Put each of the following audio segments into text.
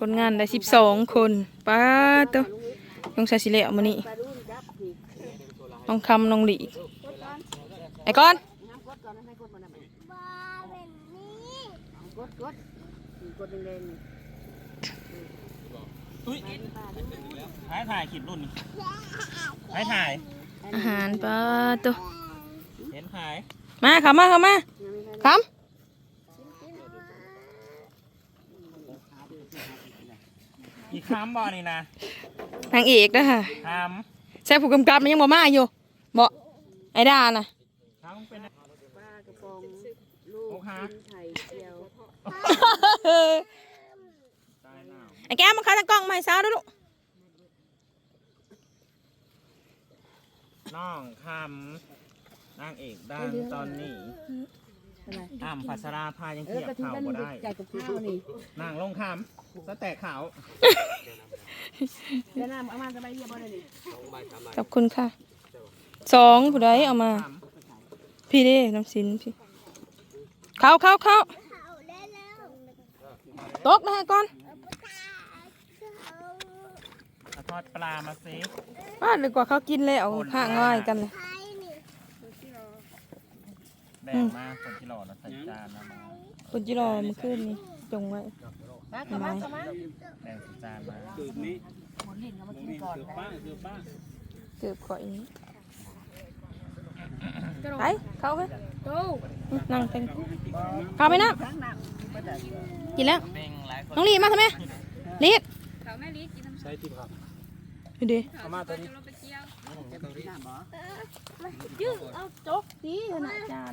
คนงานได้สิบสองคนป้าเตัวต้องใช้สิเละมานี่น้องคำน้องหลีไอ้ก้อนกดกดกดแดงอุ้ยถ่ายถ่ายคลิปรุ่นนี่ถ่ายถ่าย อาหารป้าเตัวเห็นถ่าย มาเข้ามาเข้ามาค อีกคำบ่นี่นะำนางเอกนะฮะคแซ่บผู้กำกับมันยังบ่มาอยู่บ่ไอ้ดาน่ะำคำเป็นๆปลากระป๋องลูกชิ้นไข่เจียวตายหนาวไอ้แก้มมาเข้าตะกล้องมาให้สาวด้วยลูกน้องคำนางเอกดังตอนนี้ อะไรอ้ำพัชราภายังเอเทีอยบกระทิ้งเข่ากันบ่ได้ใหญ่กับข้าวนี่นางลงคำสแตกขาว แล้วน้ำเอามาสบายเรียบร้อยเลยนี่ขอบคุณค่ะสองผู้ใดเอามาคพี่เด้น้ำสินพี่เข้าเข้าเข้าตกนะฮะก่อนำเอาทอดปลามาสิว่าดีกว่าเขากินแล้วห่างง่ายกันเลย แบ่งมาคนที่หล่อแล้วใส่จานนะมาคนจิรอเมื่อคืนนี้จงไว้ มาเข้ามาเข้ามาแบ่งใส่จานมาหมุนลิ้นเอามากินก่อนนะเกือบก่อยนี้ไปเข้าไปนั่งเต็มเข้าไปนะทั้งน้กินแล้วเบ่งหลายคนน้องลีดมาทำไมลีดเขาแม่ลิกินน้ำใช้ที่ครับดูดิเอามาตัวนี้เราไปเที่ยวำน้ำบ่ยืดเอาจก ดีขนาดจาน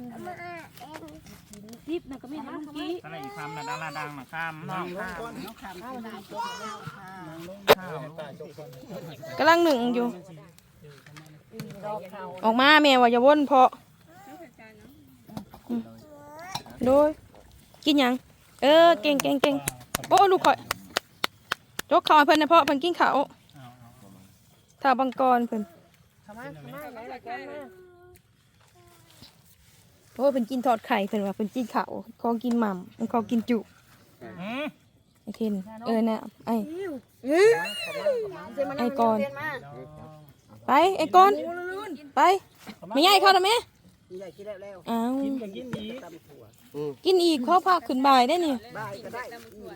รีบนะก็ไม่ทำกี้อะไรอีกคำนะดังละดังนะคำน้องข้าวน้องคำข้าวน้ำตัวแล้วค่ะข้าวกำลังหนึ่งอยู่ดอกข้าวออกมาแม่ว่าอย่าวนเพาะน้องจานเนาะโดยกินหยัง เออ เก่งเก่งเก่งโอ้ลูกข่อยจกข้าวให้เพิ่นนะเพาะเพิ่นกินข้าวถ้าบังกรเพิ่นเข้ามาเข้ามาไหนละกันมา โอ้เพิ่นกินทอดไข่เพิ่นว่าเพิ่นกินข้าวของกินหม่ำมันของกินจุอืมไอ้เคนเออน่ะไอ้ไอ้ก่อนไปไอ้กอนไปไม่ใหญ่เข้าทำไมใหญ่กินแล้วแล้วอ้าวกินกับกินอีกตำถั่วกินอีกข้อพาขึ้นบ่ายได้นี่ได้ก็ได้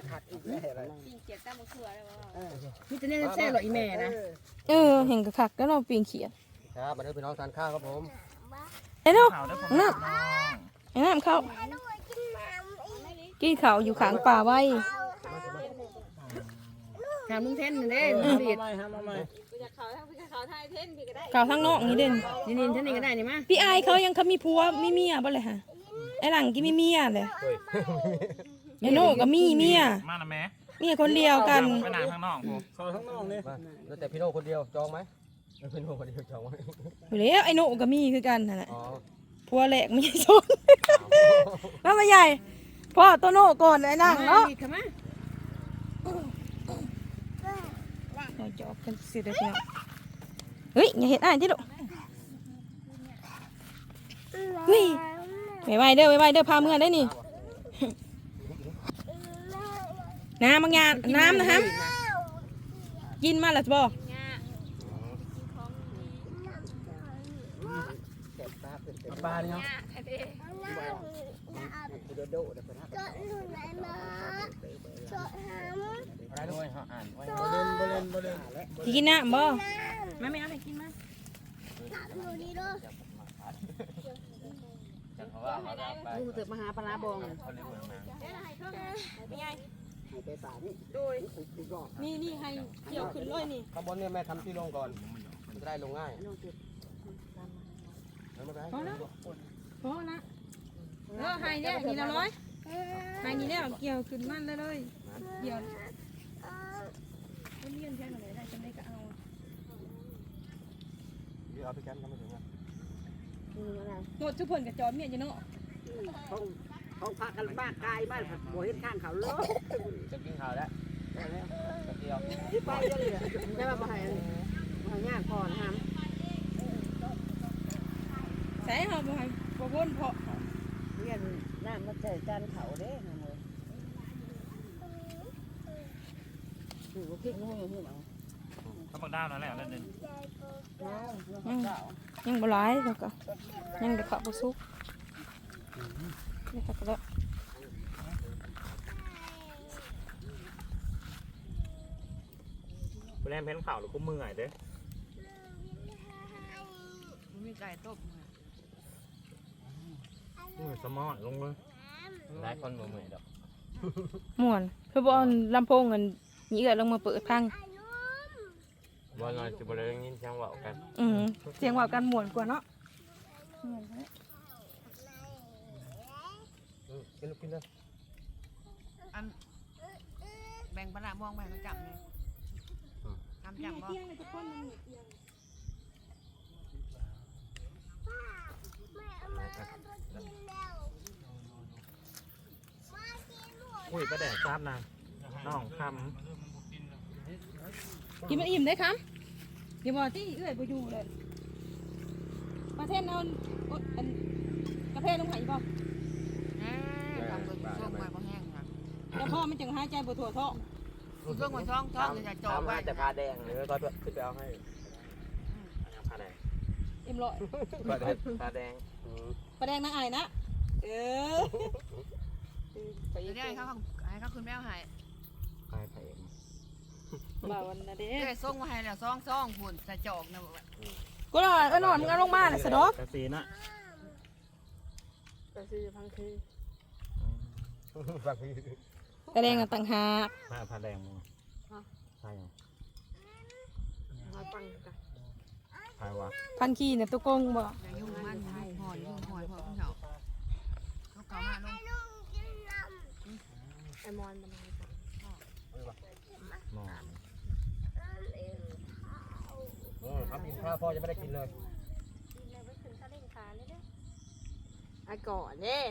ขัดอีกแล้วกินเกี๊ยวตั้มมะเขือแล้วว่านี่จะเนี่ยแซ่หรออีแม่นะเออเห็นกระคักแล้วเราปีนเขียดครับมาเด้อพี่น้องทานข้าวครับผม ไอ้เนาะข่าวได้ผมน้ำไอ้น้ำเข้า กินข้าวอยู่ขางป่าไว้ถามลุงเทนนี่เด้ดีดไม่ฮะมาไม่กูจะเขาทั้งกูจะเขาไทยเท่นพี่ก็ได้ข้าวทั้งนอกนี่เด่นนี่นี่ท่านนี่ก็ได้นี่มาพี่ไอายเขายังเขามีผัวมีเมียบ่เลยฮะไอ้หลังกินมีเมียเลยไอ้โน่ก็มีเมียมาละแม่เมียคนเดียวกัน ไปนางข้างนอกผมมาแล้วแต่พี่โน่คนเดียวจองไหม แล้วพี่โน่คนเดียวจองไหมอยู่แล้วไอ้โน่ก็มีคือกันนั่นแหละอ๋อผัวแหลกไม่ใช่ชนแล้วมาใหญ่พ่อตัวโน่ก่อนไอ้นั่งเนาะเข้ามาเราจอบกันสิเดี๋ยวพี่น้องเฮ้ยอย่าเห็นอ่านที่ลูกเฮ้ยไวๆเด้อไวๆเด้อพาเมื่อได้นี่น้ำบางอย่างน้ำนะครับกินมาแล้วจะบอก ง่ากินของดี ปลาเนี่ยง่าไอ้เด้อะไรด้วยเขาอ่านไว้สิกินน้ำบ่มาไม่เอาไปกินมาจังเขาว่าเขาไปลูกเติบมาหาปลาบองเขาเรียกว่ามาไปป่านี่นี่นี่ให้เกี่ยวขึ้นเลยนี่ข้างบนเนี่ยแม่ทำที่ลงก่อนจะได้ลงง่ายแล้วไม่เป็นไร พอแล้วพอละเออให้เนี่ยนี่ละร้อยให้นี่แล้วเกี่ยวขึ้นมันเลยเลยเกี่ยวเลี้ยนแค่ไหนได้จะได้ก็เอาเดี๋ยวเอาไปแคมป์ทำไม่ถึงอะโนดทุกคนกับจอมเมียจะเนาะเขาเขาพากันบ้ากายบ้านบ่เห็นข้างเขาเลยจะกินข้าวแล้วได้แล้วแป๊บเดียวไปเลยได้มาบ่ให้บ่ยากพอนะครับใส่เขาบ่ให้บ่วนเพาะเรียนน้ำมาใส่จานเขาเด้นะมือถือว่าพริกงูอยู่ที่ไหนเขาบังด้าวนั่นแหละแล้วนึงยังยังบ่หลายแล้วก็ยังเด็กขะบ่สุกนี่ก็แล้วไปแล่นเพ้นข่าวหรือคุ้มมือไงเด้อมีไก่ต้ม มือสมอนลงเลยหลายคนบ่เหมือนดอกม่วนเพื่อบ่เอาลำโพงกันนี่เอื้อลงมาเปิดพัง บ่น้อยสิบ่ได้ยินเสียงเว้ากันอืมเสียงเว่ากันม่วนกว่าเนาะอือกินลูกกินเลยแบ่งปลาม่วงไปมาจับเลยทำจับบ่ อุ้ยประแดดทราบนางน้องคกินมันอิ่มได้ครับอย่าบอกที่เอื้อยบ่อยู่เลยประเทศนอนอดอันกระเพาะลงไหบ่ทำเป็นช่วงไว้บ่แห้งนะแล้วพ่อมันจึงหายใจบ่ทั่วท้องช่วงไว้ช่องช่องจะจ่อถามไว้หาแต่ผ้าแดงหรือก็ขึ้นไปเอาให้ำยังพาแดงเอ็มร้อยผ้าแดงผ้าแดงอืมประแดงนางไอ้นะเออ ไปอีเดี๋กยวให้เขาให้เขาคุณแม่หายใครใครเองบ่าวันนะเด้เดี๋ยวส่งมาให้แล้วซองซองพุ่นใส่จอกนะบอกว่ากูนอนเออนอนมึงเอาลงมาน่ะสะดอกกระสีนะฟังพี่กระแดงกันต่างหากพาพาแดงมึงใช่ยังใครวะพันขี้เนี่ยตุกงบ่ อย่ายุ่งมันยุ่งหอยยุ่งหอยพอพี่เขาเขาเก่ามาลง หมอนเออทำกินข้าวพ่อยังไม่ได้กินเลยไปถึงข้าเล่นขาเลยเด้อ้ก่อนเนี่ย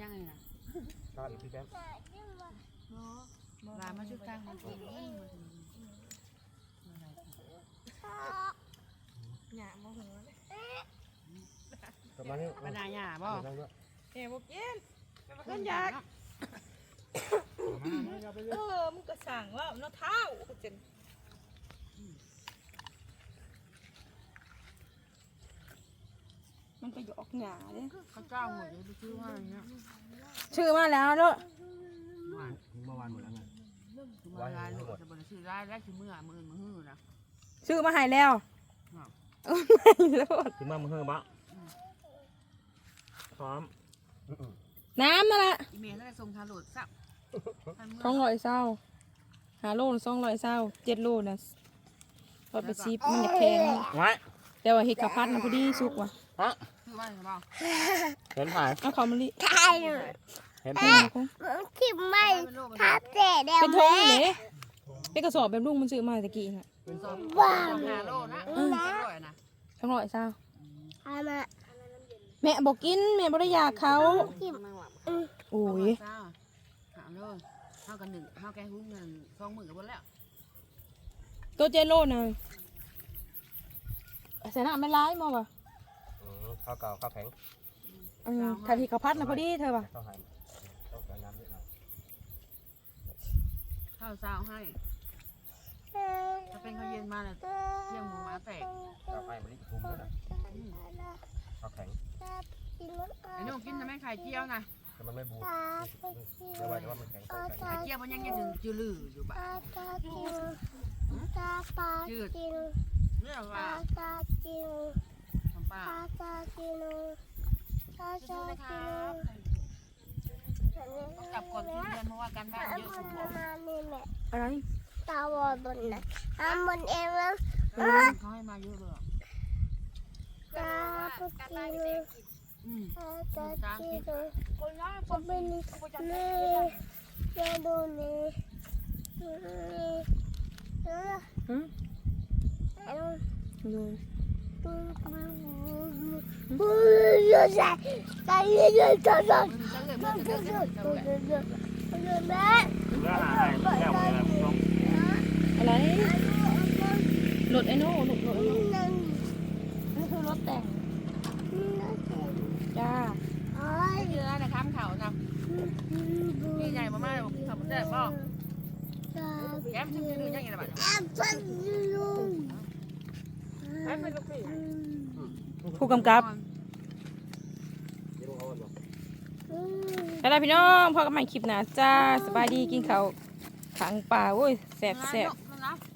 ยังไงนะข้าวอีกพี่แป๊บลามาชุดกลางมั นกินประมาณนี้ปัญญาหยาบ่นั่งด้วยเฮ้บ่กินเพิ่นอยากเออมึงก็สั่งว่าเนาะเท้าจนมันไปหยอกหยาเด้เขาเจ้าหมดเลยไปซื้อมาอย่างเงี้ยชื่อมาแล้วเด้อเมื่อวานหมดแล้วไงคือมาลายหลุดจะบริสุทธิ์ได้แล้ว คือเมื่อมือมือหื้อนะชื่อมาให้แล้วอ้าวไม่รอดถึงมามึงเฮือบะพร้อมน้ำนั่นแหละอีเมลได้ส่งทาโหลดซับสองร้อยเศร้าหาโลนสองร้อยเศร้าเจ็ดโลนะรถไปซีบมันอยากแพงไว้แต่ว่าเห็ดกะพัดนะพอดีสุกว่ะคือว่าไงบ้างเห็นถ่ายเอาเขามาลิเห็นเป็นถ่ายคงทิมไม่เป็นโรคทับเจ๊เดียวเป็นทงเลยเป็นกระสอบแบบลุงมันซื้อมาตะกี้น่ะ เป็นสอบบ้าหาโลนะเออร่อยนะสองร้อยเศร้าทำมาแม่บอกกินแม่บริยากเขาโอ้ยหาโลเท่ากันหนึ่งเท่าแกหุ้นเงินสองหมื่นกับหมดแล้วตัวเจโลนะใส่น้ำไม่ร้ายมั้งวะอืมข้าวเก่าข้าวแข็งอืมถ้าที่กะพัดนะพอดีเธอว่ะข้าวหายต้องการน้ำนิดหน่อยข้าวซาวให้ถ้า เป็นข้าวเย็นมาเนี่ยเที่ยงหมูหมาแตกข้าวไข่มันนี่ทุ่มเลยนะข้าวแข็งไอ้นุ่มกินทำไมไข่เจียวนะแต่มันไม่บูดเดี๋ยวว่าแต่ว่ามันแข็งข้าวแข็งไข่เจียวมันยังยังจืดลืออยู่บ้าตาจิงตาปาจิงเรื่องว่าตาจิงทำป้าตาจิงตาสู้จินะครังบกลับก่อนคืนเดือนเพราะว่าการบ้านเยอะคุณบอกมานี่แหละอะไร ตาวบนนะอาบนเองแล้วเขาให้มาเย อะไรรถไอโน่หลุดหลุดนั่นคือรถแต่งจ้าไม่เยอะนะข้ามเขานะนี่ใหญ่มากๆเลยทำได้ป่ะแก้มชิ้นนึงยังไงล่ะบานแก้มชิ้นนึงแก้มเป็นลูกพี่ผู้กำกับแล้วพี่น้องพ่อกำบใหคลิปนะจ้าสบายดีกินเขาขังป่าโอ้ยแสบแสบ มันรับ